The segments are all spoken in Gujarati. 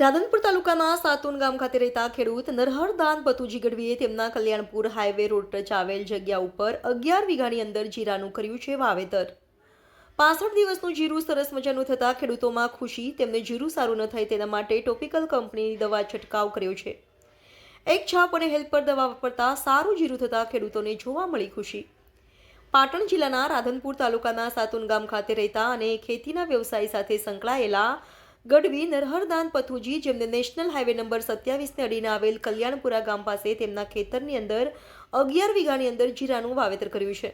રાધનપુર તાલુકાના સાતુન ગામ ખાતે રહેતા ખેડૂત નરહરદાન પતુજી ગઢવીએ તેમના કલ્યાણપુર હાઈવે રોડ ટચ આવેલ જગ્યા ઉપર અગિયાર વીઘાની અંદર જીરાનું કર્યું છે વાવેતર. પાસઠ દિવસનું જીરું સરસ મજાનું થતાં ખેડૂતોમાં ખુશી, તેમને જીરું સારું ન થાય તેના માટે ટોપિકલ કંપનીની દવા છંટકાવ કર્યો છે. એક છાપ અને હેલ્પર દવા વાપરતા સારું જીરું થતાં ખેડૂતોને જોવા મળી ખુશી. પાટણ જિલ્લાના રાધનપુર તાલુકાના સાતુન ગામ ખાતે રહેતા અને ખેતીના વ્યવસાય સાથે સંકળાયેલા ગઢવી નરહરદાન પથુજી જેમને નેશનલ હાઈવે નંબર સત્યાવીસને અડીને આવેલ કલ્યાણપુરા ગામ પાસે તેમના ખેતરની અંદર અગિયાર વીઘાની અંદર જીરાનું વાવેતર કર્યું છે.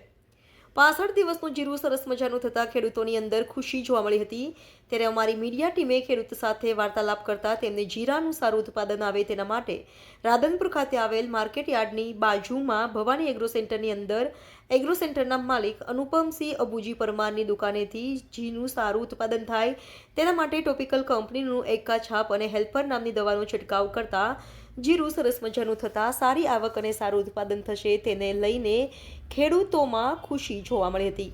પાસઠ દિવસનું જીરું સરસ મજાનું થતાં ખેડૂતોની અંદર ખુશી જોવા મળી હતી. ત્યારે અમારી મીડિયા ટીમે ખેડૂત સાથે વાર્તાલાપ કરતા તેમને જીરાનું સારું ઉત્પાદન આવે તેના માટે રાધનપુર ખાતે આવેલ માર્કેટ યાર્ડની બાજુમાં ભવાની એગ્રો સેન્ટરની અંદર એગ્રો સેન્ટરના માલિક અનુપમસિંહ અબુજી પરમારની દુકાનેથી જીનું સારું ઉત્પાદન થાય તેના માટે ટોપિકલ કંપનીનું એકા છાપ અને હેલ્પર નામની દવાનો છંટકાવ કરતા જીરું સરસ મજાનું થતાં સારી આવક અને સારું ઉત્પાદન થશે તેને લઈને ખેડૂતોમાં ખુશી જોવા મળી હતી.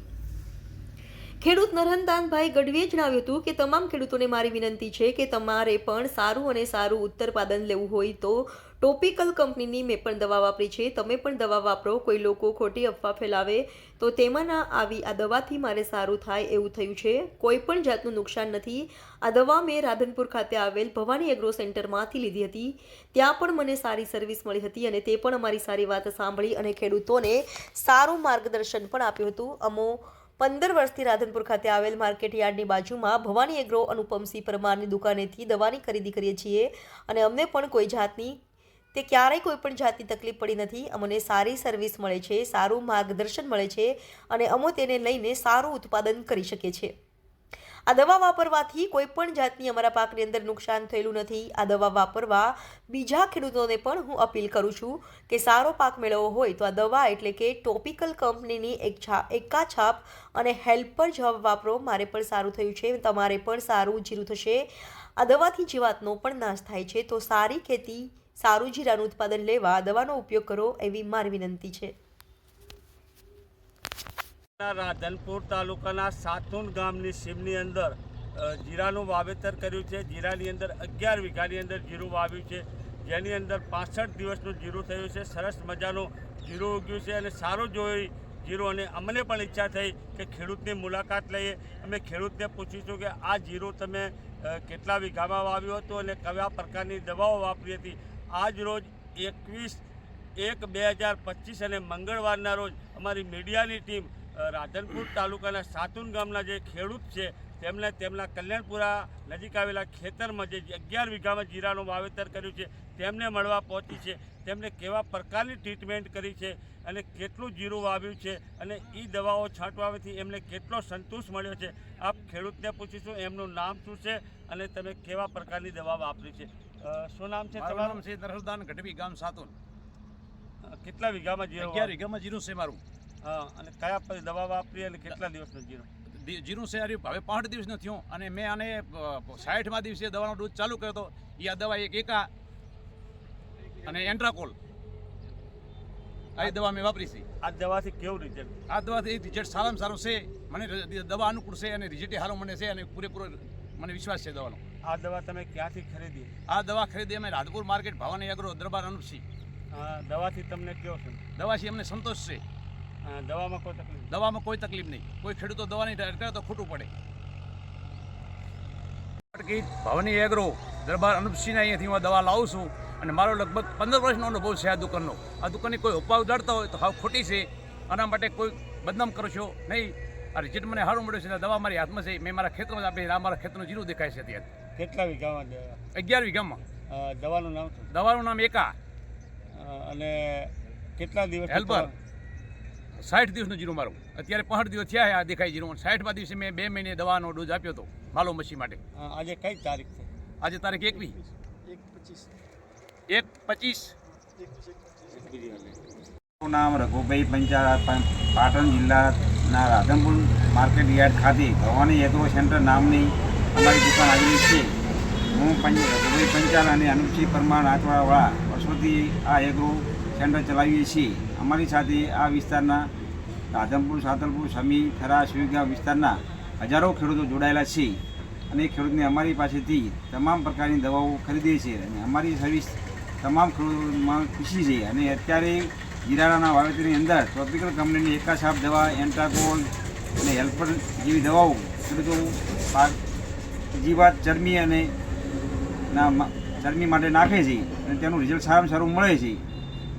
ખેડૂત નરહનદાનભાઈ ગઢવીએ જણાવ્યું હતું કે તમામ ખેડૂતોને મારી વિનંતી છે કે તમારે પણ સારું અને સારું ઉત્તરપાદન લેવું હોય તો ટોપિકલ કંપનીની મેં પણ દવા વાપરી છે. તમે પણ દવા વાપરો. કોઈ લોકો ખોટી અફવા ફેલાવે તો તેમાં ના આવી આ દવાથી મારે સારું થાય એવું થયું છે. કોઈ પણ જાતનું નુકસાન નથી. આ દવા મેં રાધનપુર ખાતે આવેલ ભવાની એગ્રો સેન્ટરમાંથી લીધી હતી. ત્યાં પણ મને સારી સર્વિસ મળી હતી અને તે પણ અમારી સારી વાત સાંભળી અને ખેડૂતોને સારું માર્ગદર્શન પણ આપ્યું હતું. અમો પંદર વર્ષથી રાધનપુર ખાતે આવેલ માર્કેટ યાર્ડની બાજુમાં ભવાની એગ્રો અનુપમસિંહ પરમારની દુકાનેથી દવાની ખરીદી કરીએ છીએ અને અમને પણ કોઈ જાતની તે ક્યારેય કોઈ પણ જાતની તકલીફ પડી નથી. અમને સારી સર્વિસ મળે છે, સારું માર્ગદર્શન મળે છે અને અમો તેને લઈને સારું ઉત્પાદન કરી શકીએ છીએ આ દવા વાપરવાથી કોઈ પણ જાતની અમારા પાકની અંદર નુકસાન થયેલું નથી. આ દવા વાપરવા બીજા ખેડૂતોને પણ હું અપીલ કરું છું કે સારો પાક મેળવવો હોય તો આ દવા એટલે કે ટોપિકલ કંપનીની એક છાપ એકા છાપ અને હેલ્પર જવાબ વાપરો. મારે પણ સારું થયું છે, તમારે પણ સારું જીરું થશે. આ દવાથી જીવાતનો પણ નાશ થાય છે. તો સારી ખેતી સારું જીરાનું ઉત્પાદન લેવા દવાનો ઉપયોગ કરો એવી મારી વિનંતી છે. રાધનપુર તાલુકાના સાતુન ગામની સીમની અંદર જીરાનું વાવેતર કર્યું છે. જીરાની અંદર અગિયાર વીઘાની અંદર જીરું વાવ્યું છે. જેની અંદર પાસઠ દિવસનું જીરું થયું છે. સરસ મજાનું જીરું ઉગ્યું છે અને સારું જોઈ જીરું અને અમને પણ ઈચ્છા થઈ કે ખેડૂતની મુલાકાત લઈએ. અમે ખેડૂતને પૂછીશું કે આ જીરું તમે કેટલા વીઘામાં વાવ્યું હતું અને કયા પ્રકારની દવાઓ વાપરી હતી. આજ રોજ એકવીસ એક બે હજાર પચીસ અને મંગળવારના રોજ અમારી મીડિયાની ટીમ રાધનપુર તાલુકાના સાતુન ગામના જે ખેડૂત છે તેમણે તેમના કલ્યાણપુરા નજીક આવેલા ખેતરમાં જે અગિયાર વીઘામાં જીરાનું વાવેતર કર્યું છે, તેમને મળવા પહોંચી છે, તેમને કેવા પ્રકારની ટ્રીટમેન્ટ કરી છે અને કેટલું જીરું વાવ્યું છે અને એ દવાઓ છાંટવાથી એમને કેટલો સંતોષ મળ્યો છે, આપ ખેડૂતને પૂછીશું, એમનું નામ શું છે અને તમે કેવા પ્રકારની દવા વાપરી છે. શું નામ છે મારું તમારું? નામ છે નરહરદાન ગઢવી ગામ સાતુન કેટલા વીઘામાં જીરું અગિયાર વીઘામાં જીરું છે મારું. હા અને કયા પછી દવા વાપરી અને કેટલા દિવસનું જીરું? જીરું છે હવે પાંચ દિવસનું થયું અને મેં આને સાઠમાં દિવસે દવાનો ડોઝ ચાલુ કર્યો હતો એ આ દવા એક એકા અને એન્ટ્રાકોલ. આ દવા મેં વાપરી છે. આ દવાથી કેવું રિઝલ્ટ આ દવાથી રિઝલ્ટ સારામાં સારું છે. મને દવા અનુકૂળ છે અને રિઝલ્ટ સારું મને છે અને પૂરેપૂરો મને વિશ્વાસ છે દવાનો. આ દવા તમે ક્યાંથી ખરીદી? આ દવા ખરીદી અમે રાજપુર માર્કેટ ભાવાની અગ્રો દરબાર અનુપસિંહ દવાથી તમને કેવો છે દવાથી અમને સંતોષ છે. દવામાં કોઈ તકલીફ દવામાં કોઈ તકલીફ નહીં. કોઈ ખેડૂતો દવાની કરે તો ખોટું પડે. ભવાની એગ્રો દરબાર અનુપસિંહને અહીંયાથી હું દવા લાવું છું અને મારો લગભગ પંદર વર્ષનો અનુભવ છે આ દુકાનનો. આ દુકાનની કોઈ ઉપાવ ઉડાડતા હોય તો હાવ ખોટી છે. આના માટે કોઈ બદનામ કરશો નહીં. આ જેટ મને સારું મળ્યું છે અને દવા મારી હાથમાં છે. મેં મારા ખેતરમાં જ આપી છે. આ મારા ખેતરનું જીરું દેખાય છે અત્યારે. કેટલા વીઘામાં અગિયાર વીઘામાં દવાનું નામ શું? દવાનું નામ એકા. અને કેટલા દિવસ હેલ્પર. સાઠ દિવસનું જીરું મારું. અત્યારે પાંઠ દિવસ થયા આ દેખાય જીરું. સાઠમાં દિવસે મેં બે મહિને દવાનો ડોઝ આપ્યો હતો માલો મસી માટે. આજે કઈ તારીખ છે? આજે તારીખ એકવી એક પચીસ. મારું નામ રઘુભાઈ પંચાળા પાટણ પાટણ જિલ્લાના રાધનપુર માર્કેટ યાર્ડ ખાતે ભવાની એગ્રો સેન્ટર નામની અમારી દુકાન આવેલી છે. હું પંચ પંચાલ અને અનુપસિંહ પરમાર નાચવાળાવાળા વર્ષોથી આ એગ્રો સેન્ટર ચલાવીએ છીએ. અમારી સાથે આ વિસ્તારના રાધનપુર, સાતલપુર, સમી, થરા સુઈગામ વિસ્તારના હજારો ખેડૂતો જોડાયેલા છે અને ખેડૂતને અમારી પાસેથી તમામ પ્રકારની દવાઓ ખરીદીએ છીએ અને અમારી સર્વિસ તમામ ખેડૂતોમાં ખુશી છે. અને અત્યારે જીરાના વાવેતરની અંદર ટ્રોપિકલ કંપનીની એકાસાપ દવા એન્ટાકોલ અને હેલ્પર જેવી દવાઓ ખેડૂતો પાક જીવાત ચરમી અને ના ચરમી માટે નાખે છે અને તેનું રિઝલ્ટ સારામાં સારું મળે છે.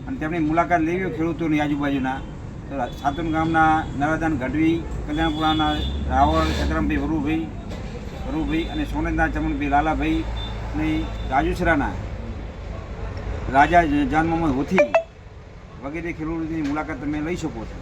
અને તેમની મુલાકાત લેવી ખેડૂતોની આજુબાજુના, તો સાતુન ગામના નરાદાન ગઢવી, કલ્યાણપુરાના રાવળ સતરામભાઈ વરુભાઈ વરુભાઈ અને સોનેદના ચમનભાઈ લાલાભાઈ અને રાજુસરાના રાજા જાન મોહમ્મદ હોથી વગેરે ખેડૂતોની મુલાકાત તમે લઈ શકો છો.